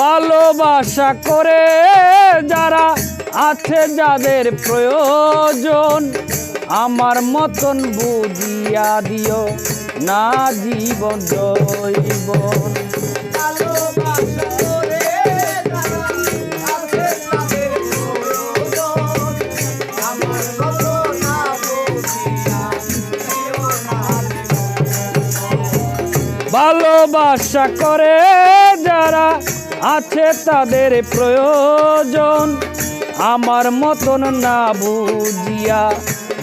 ভালোবাসা করে যারা আছে যাদের প্রয়োজন আমার মতন বুঝিয়া দিও না জীবন জৈবন। ভালোবাসা করে যারা আছে তাদের প্রয়োজন। আমার মতন না বুঝিয়া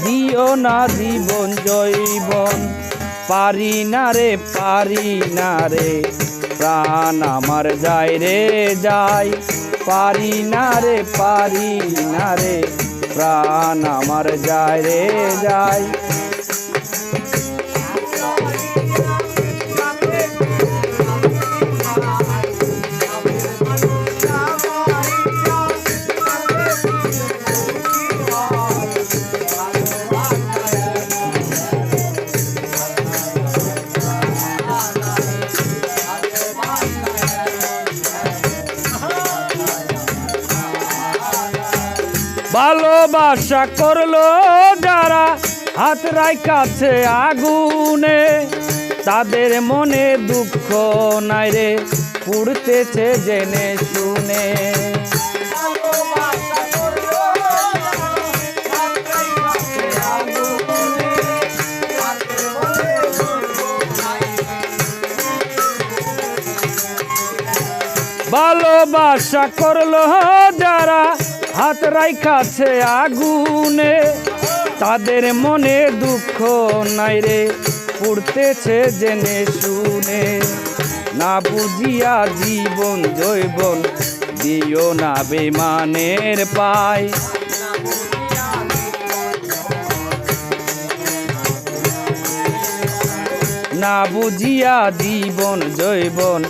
দিও না জীবন জৈবন। পারি না রে, পারি না রে, প্রাণ আমার যায় রে যায়। পারি না রে, পারি না রে, প্রাণ আমার যায় রে যায়। ভালোবাসা করল যারা হাত কাছে আগুনে। তাদের মনে দুঃখ নাই রে পুড়তেছে জেনে শুনে। ভালোবাসা করল যারা হাত কাছে আগুনে, তাদের মনে দুঃখ নাই রে পুড়তেছে জেনে শুনে। না বুঝিয়া জীবন জৈবন দিও না বেমানের পায়। না বুঝিয়া জীবন জৈবন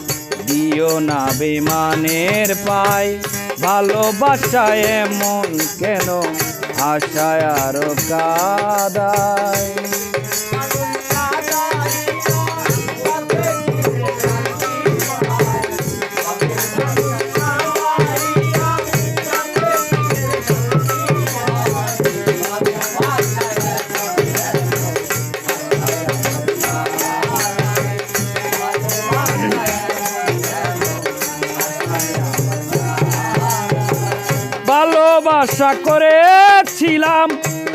দিও না বেমানের পায়। ভালোবাসায় এমন কেন? আশায় আরও কাদায়। ভালোবাসা করেছিলাম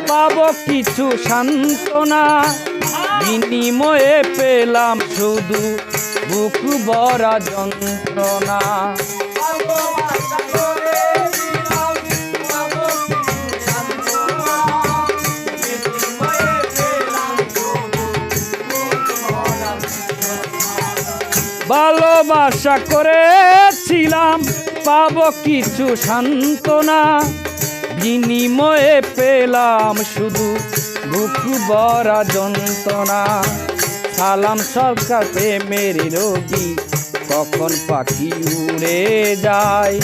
পাব কিছু সান্ত্বনা। বিনিময়ে পেলাম শুধু বুক ভরা যন্ত্রণা। ভালোবাসা করেছিলাম পাবো কিছু সান্ত্বনা। বিনিময়ে পেলাম শুধু বুক ভরা যন্ত্রণা। সালাম সরকার প্রেমের রোগী কখন পাখি উড়ে যায়।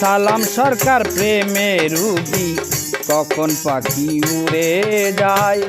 সালাম সরকার প্রেমের রুগী কখন পাখি উড়ে যায়।